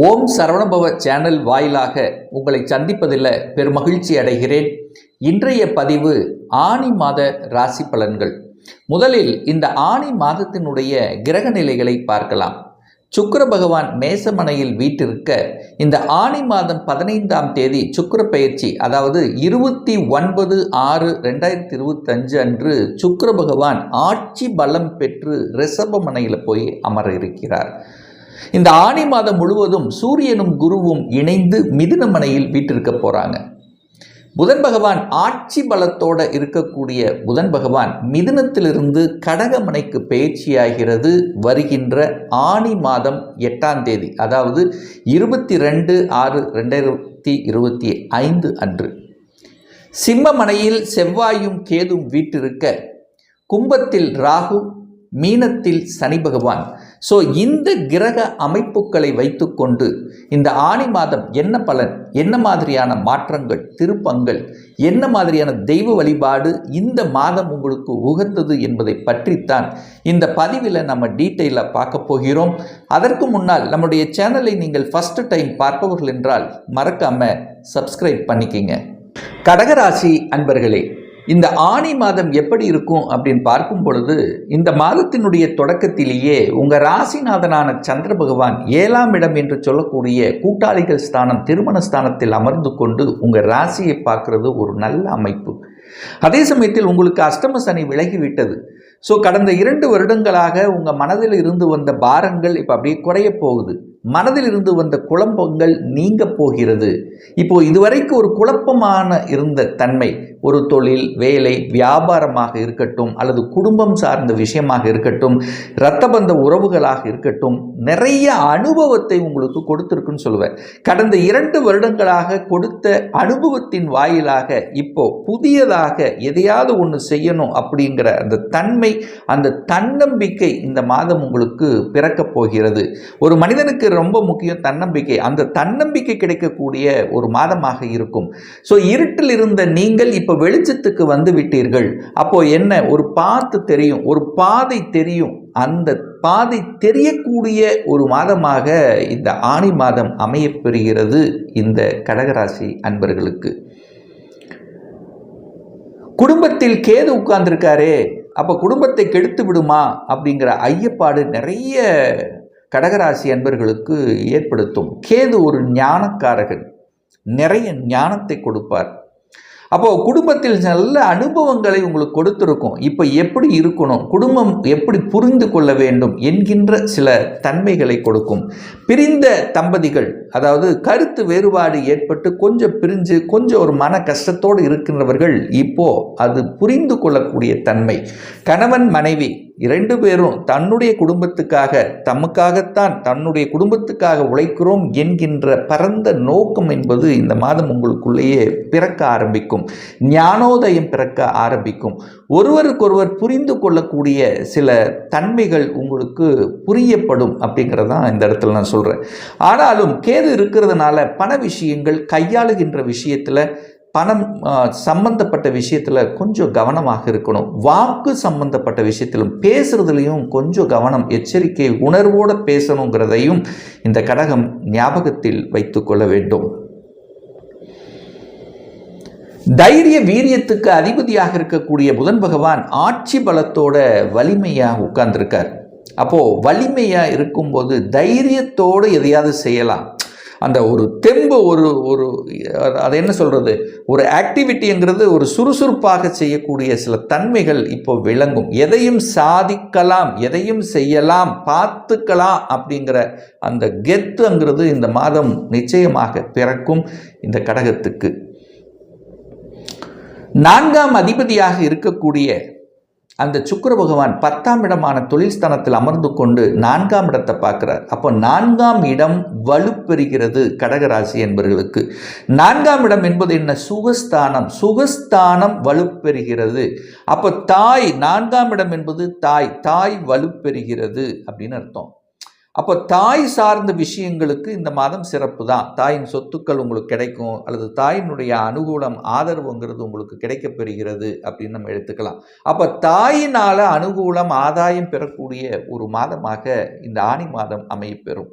ஓம் Saravanabhava channel வாயிலாக உங்களை சந்திப்பதில் பெருமகிழ்ச்சி அடைகிறேன். இன்றைய பதிவு ஆனி மாத ராசி பலன்கள். முதலில் இந்த ஆனி மாதத்தினுடைய கிரக நிலைகளை பார்க்கலாம். சுக்கர பகவான் மேசமனையில் வீட்டிருக்க இந்த ஆனி மாதம் பதினைந்தாம் தேதி சுக்கிர பயிற்சி அதாவது இருபத்தி ஒன்பது ஆறு ரெண்டாயிரத்தி இருபத்தஞ்சு அன்று சுக்கர பகவான் ஆட்சி பலம் பெற்று ரிஷபமனையில் போய் அமர இருக்கிறார். இந்த ஆணி மாதம் முழுவதும் சூரியனும் குருவும் இணைந்து மிதுனமனையில் வீட்டிருக்க போகிறாங்க புதன் பகவான் ஆட்சி பலத்தோட இருக்கக்கூடிய புதன் பகவான் மிதுனத்திலிருந்து கடகமனைக்கு பயிற்சியாகிறது வருகின்ற ஆணி மாதம் எட்டாம் தேதி அதாவது இருபத்தி ரெண்டு ஆறு ரெண்டாயிரத்தி இருபத்தி ஐந்து அன்று. சிம்மமனையில் செவ்வாயும் கேதும் வீட்டிருக்க கும்பத்தில் ராகு மீனத்தில் சனி பகவான் ஸோ இந்த கிரக அமைப்புகளை வைத்துக்கொண்டு இந்த ஆணி மாதம் என்ன பலன்? என்ன மாதிரியான மாற்றங்கள் திருப்பங்கள்? என்ன மாதிரியான தெய்வ வழிபாடு இந்த மாதம் உங்களுக்கு உகந்தது என்பதை பற்றித்தான் இந்த பதிவில் நம்ம டீட்டெயிலாக பார்க்க போகிறோம். அதற்கு முன்னால் நம்முடைய சேனலை நீங்கள் ஃபஸ்ட்டு டைம் பார்ப்பவர்கள் என்றால் மறக்காமல் சப்ஸ்கிரைப் பண்ணிக்கிங்க. கடகராசி அன்பர்களே இந்த ஆணி மாதம் எப்படி இருக்கும் அப்படின்னு பார்க்கும் பொழுது இந்த மாதத்தினுடைய தொடக்கத்திலேயே உங்கள் ராசிநாதனான சந்திர பகவான் ஏழாம் இடம் என்று சொல்லக்கூடிய கூட்டாளிகள் ஸ்தானம் திருமண ஸ்தானத்தில் அமர்ந்து கொண்டு உங்கள் ராசியை பார்க்கறது ஒரு நல்ல அமைப்பு. அதே சமயத்தில் உங்களுக்கு அஷ்டம சனி விலகிவிட்டது. ஸோ கடந்த இரண்டு வருடங்களாக உங்கள் மனதில் இருந்து வந்த பாரங்கள் இப்போ அப்படியே குறைய போகுது. மனதில் இருந்து வந்த குழப்பங்கள் நீங்க போகிறது. இப்போ இதுவரைக்கும் ஒரு குழப்பமான இருந்த தன்மை ஒரு தொழில் வேலை வியாபாரமாக இருக்கட்டும் அல்லது குடும்பம் சார்ந்த விஷயமாக இருக்கட்டும் இரத்த பந்த உறவுகளாக இருக்கட்டும் நிறைய அனுபவத்தை உங்களுக்கு கொடுத்துருக்குன்னு சொல்லுவேன். கடந்த இரண்டு வருடங்களாக கொடுத்த அனுபவத்தின் வாயிலாக இப்போ புதியதாக எதையாவது ஒன்று செய்யணும் அப்படிங்கிற அந்த தன்மை அந்த தன்னம்பிக்கை இந்த மாதம் உங்களுக்கு பிறக்கப் போகிறது. ஒரு மனிதனுக்கு ரொம்ப முக்கியம் தன்னம்பிக்கை. அந்த தன்னம்பிக்கை கிடைக்கக்கூடிய ஒரு மாதமாக இருக்கும். ஸோ இருட்டில் இருந்த நீங்கள் இப்போ வெளிச்சத்துக்கு வந்து விட்டீர்கள். அப்போ என்ன? ஒரு பார்த்து தெரியும். ஒரு பாதை தெரியும். அந்த பாதை தெரியக்கூடிய ஒரு மாதமாக இந்த ஆணி மாதம் அமையப்பெறுகிறது இந்த கடகராசி அன்பர்களுக்கு. குடும்பத்தில் கேது உட்கார்ந்துருக்காரே. அப்போ குடும்பத்தை கெடுத்து விடுமா? அப்படிங்கிற ஐயப்பாடு நிறைய கடகராசி அன்பர்களுக்கு ஏற்படுத்தும். கேது ஒரு ஞானக்காரகன். நிறைய ஞானத்தை கொடுப்பார். அப்போது குடும்பத்தில் நல்ல அனுபவங்களை உங்களுக்கு கொடுத்துருக்கும். இப்போ எப்படி இருக்கணும்? குடும்பம் எப்படி புரிந்து கொள்ள வேண்டும் என்கின்ற சில தன்மைகளை கொடுக்கும். பிரிந்த தம்பதிகள் அதாவது கருத்து வேறுபாடு ஏற்பட்டு கொஞ்சம் பிரிஞ்சு கொஞ்சம் ஒரு மன கஷ்டத்தோடு இருக்கின்றவர்கள் இப்போ அது புரிந்து கொள்ளக்கூடிய தன்மை. கணவன் மனைவி இரண்டு பேரும் தன்னுடைய குடும்பத்துக்காக தமக்காகத்தான் தன்னுடைய குடும்பத்துக்காக உழைக்கிறோம் என்கின்ற பரந்த நோக்கம் என்பது இந்த மாதம் உங்களுக்குள்ளேயே பிறக்க ஆரம்பிக்கும். ஞானோதயம் பிறக்க ஆரம்பிக்கும். ஒருவருக்கொருவர் புரிந்து கொள்ளக்கூடிய சில தன்மைகள் உங்களுக்கு புரியப்படும் அப்படிங்கிறது தான் இந்த இடத்துல நான் சொல்கிறேன் ஆனாலும் கேது இருக்கிறதுனால பண விஷயங்கள் கையாளுகின்ற விஷயத்தில் பணம் சம்பந்தப்பட்ட விஷயத்தில் கொஞ்சம் கவனமாக இருக்கணும். வாக்கு சம்பந்தப்பட்ட விஷயத்திலும் பேசுகிறதுலையும் கொஞ்சம் கவனம் எச்சரிக்கை உணர்வோடு பேசணுங்கிறதையும் இந்த கடகம் ஞாபகத்தில் வைத்துக்கொள்ள வேண்டும். தைரிய வீரியத்துக்கு அதிபதியாக இருக்கக்கூடிய புதன் பகவான் ஆட்சி பலத்தோட வலிமையாக உட்கார்ந்துருக்கார். அப்போது வலிமையாக இருக்கும்போது தைரியத்தோடு எதையாவது செய்யலாம். அந்த ஒரு தெம்பு ஒரு ஒரு அதை என்ன சொல்கிறது ஒரு ஆக்டிவிட்டிங்கிறது ஒரு சுறுசுறுப்பாக செய்யக்கூடிய சில தன்மைகள் இப்போ விளங்கும். எதையும் சாதிக்கலாம் எதையும் செய்யலாம் பார்த்துக்கலாம் அப்படிங்கிற அந்த கெத்துங்கிறது இந்த மாதம் நிச்சயமாக பிறக்கும் இந்த கடகத்துக்கு. நான்காம் அதிபதியாக இருக்கக்கூடிய அந்த சுக்கர பகவான் பத்தாம் இடமான தொழில் ஸ்தானத்தில் அமர்ந்து கொண்டு நான்காம் இடத்தை பார்க்குறார். அப்போ நான்காம் இடம் வலுப்பெறுகிறது கடகராசி என்பவர்களுக்கு நான்காம் இடம் என்பது என்ன? சுகஸ்தானம். சுகஸ்தானம் வலுப்பெறுகிறது. அப்போ தாய் நான்காம் இடம் என்பது தாய். தாய் வலுப்பெறுகிறது அப்படின்னு அர்த்தம். அப்போ தாய் சார்ந்த விஷயங்களுக்கு இந்த மாதம் சிறப்பு தான் தாயின் சொத்துக்கள் உங்களுக்கு கிடைக்கும் அல்லது தாயினுடைய அனுகூலம் ஆதரவுங்கிறது உங்களுக்கு கிடைக்கப்பெறுகிறது அப்படின்னு நம்ம எடுத்துக்கலாம். அப்போ தாயினால் அனுகூலம் ஆதாயம் பெறக்கூடிய ஒரு மாதமாக இந்த ஆணி மாதம் அமையப்பெறும்.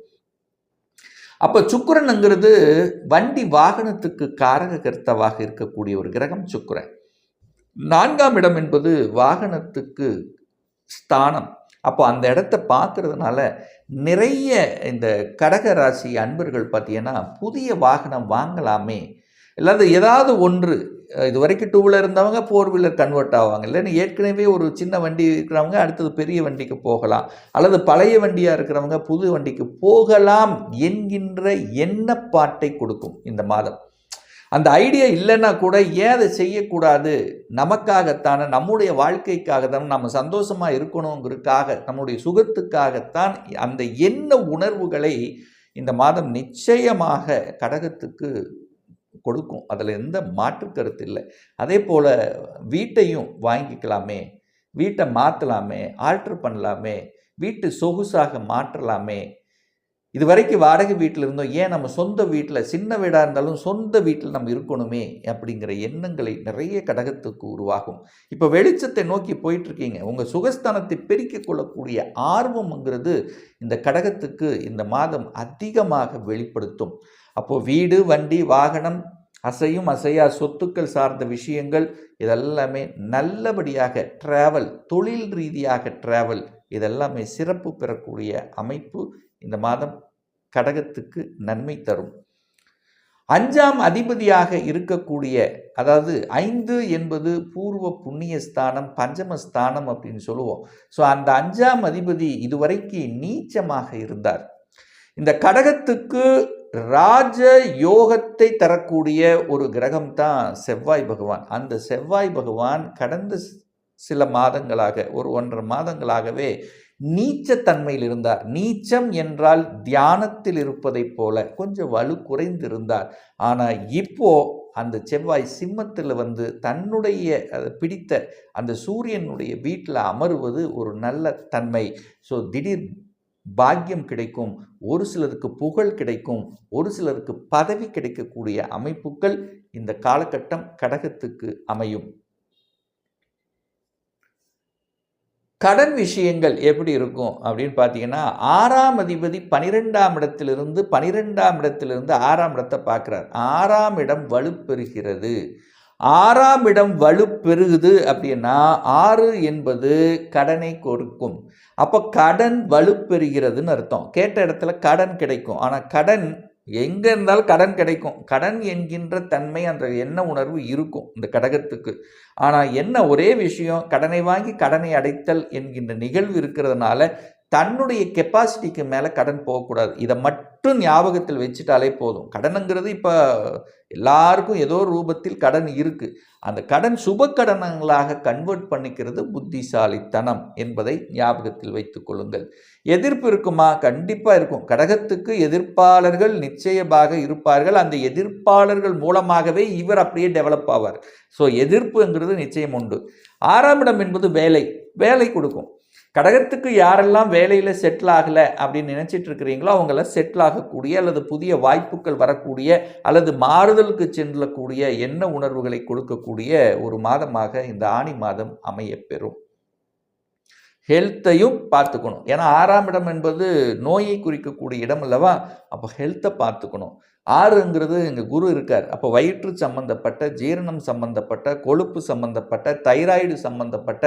அப்போ சுக்கிரனுங்கிறது வண்டி வாகனத்துக்கு காரக கர்த்தவாக இருக்கக்கூடிய ஒரு கிரகம் சுக்கிரன். நான்காம் இடம் என்பது வாகனத்துக்கு ஸ்தானம். அப்போ அந்த இடத்த பார்க்குறதுனால நிறைய இந்த கடக ராசி அன்பர்கள் பார்த்தீங்கன்னா புதிய வாகனம் வாங்கலாமே. இல்லாத ஏதாவது ஒன்று இது வரைக்கும் டூ வீலர் இருந்தவங்க ஃபோர் வீலர் கன்வெர்ட் ஆவாங்க. இல்லைன்னு ஏற்கனவே ஒரு சின்ன வண்டி இருக்கிறவங்க அடுத்தது பெரிய வண்டிக்கு போகலாம். அல்லது பழைய வண்டியாக இருக்கிறவங்க புது வண்டிக்கு போகலாம் என்கின்ற எண்ணப்பாட்டை கொடுக்கும் இந்த மாதம். அந்த ஐடியா இல்லைன்னா கூட ஏன் அதை செய்யக்கூடாது? நமக்காகத்தானே நம்முடைய வாழ்க்கைக்காக தான் நம்ம சந்தோஷமாக இருக்கணுங்கிறதுக்காக நம்முடைய சுகத்துக்காகத்தான் அந்த என்ன உணர்வுகளை இந்த மாதம் நிச்சயமாக கடகத்துக்கு கொடுக்கும். அதில் எந்த மாற்று கருத்து இல்லை. அதே போல் வீட்டையும் வாங்கிக்கலாமே வீட்டை மாற்றலாமே ஆல்ட்ரு பண்ணலாமே வீட்டு சொகுசாக மாற்றலாமே இது வரைக்கும் வாடகை வீட்டில் இருந்தோம். ஏன் நம்ம சொந்த வீட்டில் சின்ன வீடாக இருந்தாலும் சொந்த வீட்டில் நம்ம இருக்கணுமே அப்படிங்கிற எண்ணங்களை நிறைய கடகத்துக்கு உருவாகும். இப்போ வெளிச்சத்தை நோக்கி போயிட்டுருக்கீங்க. உங்கள் சுகஸ்தானத்தை பெருக்கிக் கொள்ளக்கூடிய ஆர்வம்ங்கிறது இந்த கடகத்துக்கு இந்த மாதம் அதிகமாக வெளிப்படுத்தும். அப்போது வீடு வண்டி வாகனம் அசையும் அசையா சொத்துக்கள் சார்ந்த விஷயங்கள் இதெல்லாமே நல்லபடியாக ட்ராவல் தொழில் ரீதியாக ட்ராவல் இதெல்லாமே சிறப்பு பெறக்கூடிய அமைப்பு இந்த மாதம் கடகத்துக்கு நன்மை தரும். அஞ்சாம் அதிபதியாக இருக்கக்கூடிய அதாவது ஐந்து என்பது பூர்வ புண்ணிய ஸ்தானம் பஞ்சம ஸ்தானம் அப்படின்னு சொல்லுவோம். ஸோ அந்த அஞ்சாம் அதிபதி இதுவரைக்கு நீச்சமாக இருந்தார். இந்த கடகத்துக்கு ராஜ யோகத்தை தரக்கூடிய ஒரு கிரகம் தான் செவ்வாய் பகவான். அந்த செவ்வாய் பகவான் கடந்த சில மாதங்களாக ஒரு ஒன்றரை மாதங்களாகவே நீச்சத்தன்மையில் இருந்தார். நீச்சம் என்றால் தியானத்தில் இருப்பதைப் போல கொஞ்சம் வலு குறைந்திருந்தார். ஆனால் இப்போ அந்த செவ்வாய் சிம்மத்தில் வந்து தன்னுடைய அதை பிடித்த அந்த சூரியனுடைய வீட்டில் அமருவது ஒரு நல்ல தன்மை. ஸோ திடீர் பாக்கியம் கிடைக்கும் ஒரு சிலருக்கு புகழ் கிடைக்கும் ஒரு சிலருக்கு பதவி கிடைக்கக்கூடிய அமைப்புகள் இந்த காலகட்டம் கடகத்துக்கு அமையும். கடன் விஷயங்கள் எப்படி இருக்கும் அப்படின்னு பார்த்தீங்கன்னா ஆறாம் அதிபதி பனிரெண்டாம் இடத்திலிருந்து பனிரெண்டாம் இடத்திலிருந்து ஆறாம் இடத்தை பார்க்குறார். ஆறாம் இடம் வலுப்பெறுகிறது. ஆறாம் இடம் வலுப்பெருகுது அப்படின்னா ஆறு என்பது கடனை கொடுக்கும். அப்போ கடன் வலுப்பெறுகிறதுன்னு அர்த்தம். கேட்ட இடத்துல கடன் கிடைக்கும். ஆனால் கடன் எங்கே இருந்தாலும் கடன் கிடைக்கும். கடன் என்கின்ற தன்மை அந்த என்ன உணர்வு இருக்கும் இந்த கடகத்துக்கு. ஆனால் என்ன ஒரே விஷயம்? கடனை வாங்கி கடனை அடைத்தல் என்கின்ற நிகழ்வு இருக்கிறதுனால தன்னுடைய கெப்பாசிட்டிக்கு மேலே கடன் போகக்கூடாது. இதை மட்டும் ஞாபகத்தில் வச்சுட்டாலே போதும். கடனுங்கிறது இப்போ எல்லாருக்கும் ஏதோ ரூபத்தில் கடன் இருக்குது அந்த கடன் சுப கடனங்களாக கன்வெர்ட் பண்ணிக்கிறது புத்திசாலித்தனம் என்பதை ஞாபகத்தில் வைத்து கொள்ளுங்கள். எதிர்ப்பு இருக்குமா? கண்டிப்பாக இருக்கும். கடகத்துக்கு எதிர்ப்பாளர்கள் நிச்சயமாக இருப்பார்கள். அந்த எதிர்ப்பாளர்கள் மூலமாகவே இவர் அப்படியே டெவலப் ஆவார். ஸோ எதிர்ப்புங்கிறது நிச்சயம் உண்டு. ஆறாம் இடம் என்பது வேலை. வேலை கொடுக்கும். கடகத்துக்கு யாரெல்லாம் வேலையில் செட்டில் ஆகலை அப்படின்னு நினச்சிட்டு இருக்கிறீங்களோ அவங்கள செட்டில் ஆகக்கூடிய அல்லது புதிய வாய்ப்புகள் வரக்கூடிய அல்லது மாறுதலுக்கு செல்லக்கூடிய என்ன உணர்வுகளை கொடுக்கக்கூடிய ஒரு மாதமாக இந்த ஆணி மாதம் அமையப்பெறும். ஹெல்த்தையும் பார்த்துக்கணும். ஏன்னா ஆறாம் இடம் என்பது நோயை குறிக்கக்கூடிய இடம் அல்லவா? அப்போ ஹெல்த்தை பார்த்துக்கணும். ஆறுங்கிறது எங்கள் குரு இருக்கார். அப்போ வயிற்று சம்பந்தப்பட்ட ஜீரணம் சம்பந்தப்பட்ட கொழுப்பு சம்பந்தப்பட்ட தைராய்டு சம்பந்தப்பட்ட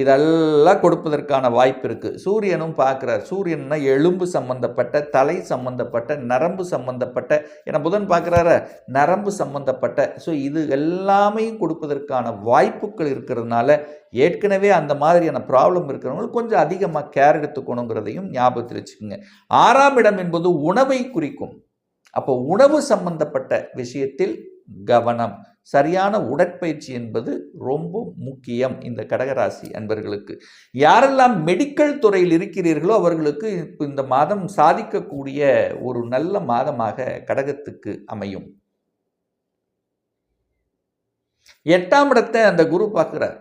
இதெல்லாம் கொடுப்பதற்கான வாய்ப்பு இருக்குது சூரியனும் பார்க்குறார். சூரியன்னா எலும்பு சம்பந்தப்பட்ட தலை சம்பந்தப்பட்ட நரம்பு சம்பந்தப்பட்ட ஏன்னா புதன் பார்க்குறார நரம்பு சம்பந்தப்பட்ட. ஸோ இது எல்லாமே கொடுப்பதற்கான வாய்ப்புகள் இருக்கிறதுனால ஏற்கனவே அந்த மாதிரியான ப்ராப்ளம் இருக்கிறவங்களுக்கு கொஞ்சம் அதிகமாக கேர் எடுத்துக்கணுங்கிறதையும் ஞாபகத்தில் வச்சுக்கோங்க. ஆறாம் இடம் என்பது உணவு குறிக்கும். அப்போ உணவு சம்பந்தப்பட்ட விஷயத்தில் கவனம். சரியான உடற்பயிற்சி என்பது ரொம்ப முக்கியம் இந்த கடகராசி அன்பர்களுக்கு. யாரெல்லாம் மெடிக்கல் துறையில் இருக்கிறீர்களோ அவர்களுக்கு இந்த மாதம் சாதிக்கக்கூடிய ஒரு நல்ல மாதமாக கடகத்துக்கு அமையும். எட்டாம் இடத்தை அந்த குரு பார்க்குறார்.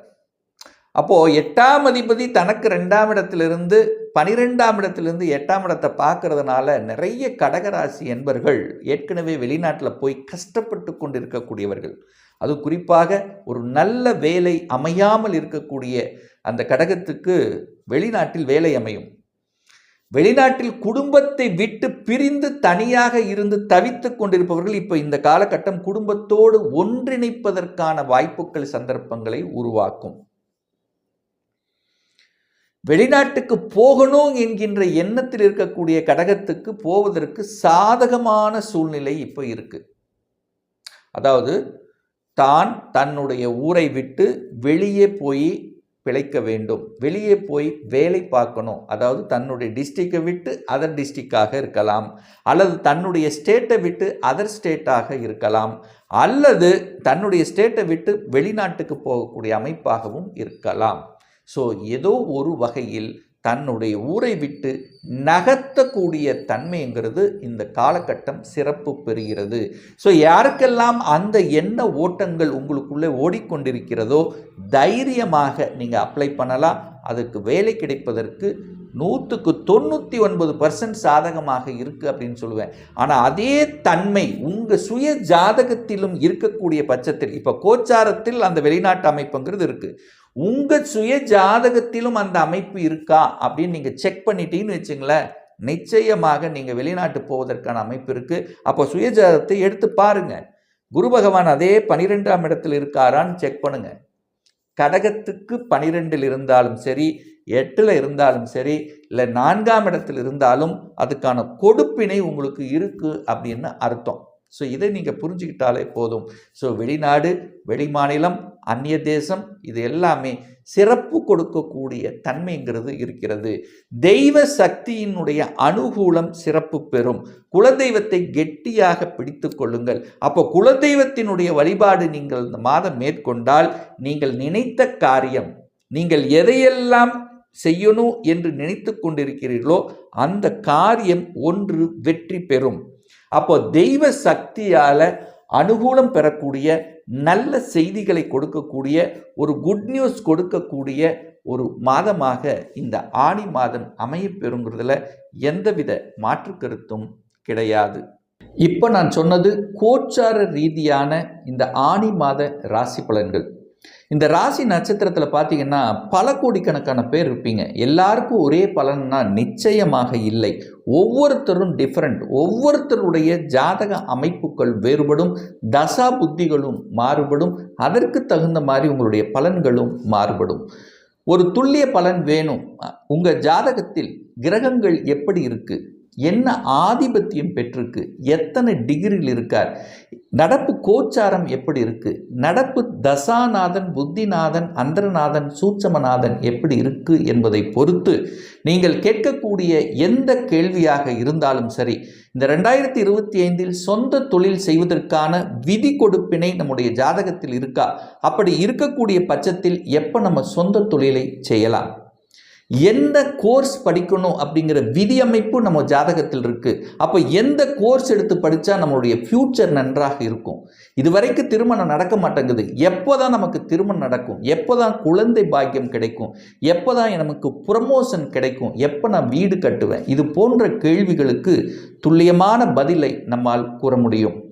அப்போது எட்டாம் அதிபதி தனக்கு ரெண்டாம் இடத்திலிருந்து பனிரெண்டாம் இடத்திலிருந்து எட்டாம் இடத்தை பார்க்கறதுனால நிறைய கடகராசி என்பர்கள் ஏற்கனவே வெளிநாட்டில் போய் கஷ்டப்பட்டு கொண்டிருக்கக்கூடியவர்கள். அது குறிப்பாக ஒரு நல்ல வேலை அமையாமல் இருக்கக்கூடிய அந்த கடகத்துக்கு வெளிநாட்டில் வேலை அமையும். வெளிநாட்டில் குடும்பத்தை விட்டு பிரிந்து தனியாக இருந்து தவித்துக் கொண்டிருப்பவர்கள் இப்போ இந்த காலகட்டம் குடும்பத்தோடு ஒன்றிணைப்பதற்கான வாய்ப்புகள் சந்தர்ப்பங்களை உருவாக்கும். வெளிநாட்டுக்கு போகணும் என்கின்ற எண்ணத்தில் இருக்கக்கூடிய கடகத்துக்கு போவதற்கு சாதகமான சூழ்நிலை இப்போ இருக்கு. அதாவது தான் தன்னுடைய ஊரை விட்டு வெளியே போய் பிழைக்க வேண்டும். வெளியே போய் வேலை பார்க்கணும். அதாவது தன்னுடைய டிஸ்ட்ரிக்டை விட்டு அதர் டிஸ்ட்ரிக்டாக இருக்கலாம். அல்லது தன்னுடைய ஸ்டேட்டை விட்டு அதர் ஸ்டேட்டாக இருக்கலாம். அல்லது தன்னுடைய ஸ்டேட்டை விட்டு வெளிநாட்டுக்கு போகக்கூடிய அமைப்பாகவும் இருக்கலாம். ஸோ ஏதோ ஒரு வகையில் தன்னுடைய ஊரை விட்டு நகர்த்தக்கூடிய தன்மைங்கிறது இந்த காலகட்டம் சிறப்பு பெறுகிறது. ஸோ யாருக்கெல்லாம் அந்த எண்ண ஓட்டங்கள் உங்களுக்குள்ளே ஓடிக்கொண்டிருக்கிறதோ தைரியமாக நீங்கள் அப்ளை பண்ணலாம். அதுக்கு வேலை கிடைப்பதற்கு நூற்றுக்கு தொண்ணூற்றி ஒன்பது பர்சன்ட் சாதகமாக இருக்குது அப்படின்னு சொல்லுவேன். ஆனால் அதே தன்மை உங்கள் சுய ஜாதகத்திலும் இருக்கக்கூடிய பட்சத்தில் இப்போ கோச்சாரத்தில் அந்த வெளிநாட்டு அமைப்புங்கிறது இருக்குது உங்கள் சுய ஜாதகத்திலும் அந்த அமைப்பு இருக்கா அப்படின்னு நீங்கள் செக் பண்ணிட்டீங்கன்னு வச்சுங்களேன் நிச்சயமாக நீங்கள் வெளிநாட்டு போவதற்கான அமைப்பு இருக்குது அப்போ சுய ஜாதகத்தை எடுத்து பாருங்கள் குரு பகவான் அதே பனிரெண்டாம் இடத்தில் இருக்காரான்னு செக் பண்ணுங்கள் கடகத்துக்கு பனிரெண்டில் இருந்தாலும் சரி எட்டில் இருந்தாலும் சரி இல்லை நான்காம் இடத்தில் இருந்தாலும் அதுக்கான கொடுப்பினை உங்களுக்கு இருக்குது அப்படின்னு அர்த்தம். ஸோ இதை நீங்கள் புரிஞ்சுக்கிட்டாலே போதும். ஸோ வெளிநாடு வெளிமாநிலம் அந்நிய தேசம் இது எல்லாமே சிறப்பு கொடுக்கக்கூடிய தன்மைங்கிறது இருக்கிறது. தெய்வ சக்தியினுடைய அனுகூலம் சிறப்பு பெறும். குலதெய்வத்தை கெட்டியாக பிடித்து கொள்ளுங்கள். அப்போ குலதெய்வத்தினுடைய வழிபாடு நீங்கள் இந்த மாதம் மேற்கொண்டால் நீங்கள் நினைத்த காரியம் நீங்கள் எதையெல்லாம் செய்யணும் என்று நினைத்து கொண்டிருக்கிறீர்களோ அந்த காரியம் ஒன்று வெற்றி பெறும். அப்போ தெய்வ சக்தியால் அனுகூலம் பெறக்கூடிய நல்ல செய்திகளை கொடுக்கக்கூடிய ஒரு குட் நியூஸ் கொடுக்கக்கூடிய ஒரு மாதமாக இந்த ஆணி மாதம் அமைய பெறுங்கிறதுல எந்தவித மாற்று கருத்தும் கிடையாது. இப்போ நான் சொன்னது கோச்சார ரீதியான இந்த ஆணி மாத ராசி பலன்கள். இந்த ராசி நட்சத்திரத்தில் பார்த்தீங்கன்னா பல கோடிக்கணக்கான பேர் இருப்பீங்க. எல்லாருக்கும் ஒரே பலன்னா நிச்சயமாக இல்லை. ஒவ்வொருத்தரும் டிஃப்ரெண்ட் ஒவ்வொருத்தருடைய ஜாதக அமைப்புகள் வேறுபடும் தசா புத்திகளும் மாறுபடும் அதற்கு தகுந்த மாதிரி உங்களுடைய பலன்களும் மாறுபடும். ஒரு துல்லிய பலன் வேணும். உங்கள் ஜாதகத்தில் கிரகங்கள் எப்படி இருக்குது என்ன ஆதிபத்தியம் பெற்றிருக்கு? எத்தனை டிகிரியில் இருக்கார்? நடப்பு கோச்சாரம் எப்படி இருக்குது நடப்பு தசாநாதன் புத்திநாதன் அந்தரநாதன் சூட்சமநாதன் எப்படி இருக்கு என்பதை பொறுத்து நீங்கள் கேட்கக்கூடிய எந்த கேள்வியாக இருந்தாலும் சரி இந்த ரெண்டாயிரத்தி இருபத்தி ஐந்தில் சொந்த தொழில் செய்வதற்கான விதி கொடுப்பினை நம்முடைய ஜாதகத்தில் இருக்கா? அப்படி இருக்கக்கூடிய பட்சத்தில் எப்போ நம்ம சொந்த தொழிலை செய்யலாம்? எந்த கோர்ஸ் படிக்கணும் அப்படிங்கிற விதியமைப்பு நம்ம ஜாதகத்தில் இருக்குது அப்போ எந்த கோர்ஸ் எடுத்து படித்தா நம்மளுடைய ஃப்யூச்சர் நன்றாக இருக்கும்? இதுவரைக்கும் திருமணம் நடக்க மாட்டேங்குது. எப்போ தான் நமக்கு திருமணம் நடக்கும்? எப்போ தான் குழந்தை பாக்கியம் கிடைக்கும்? எப்போ தான் நமக்கு ப்ரமோஷன் கிடைக்கும்? எப்போ நான் வீடு கட்டுவேன்? இது போன்ற கேள்விகளுக்கு துல்லியமான பதிலை நம்மால் கூற முடியும்.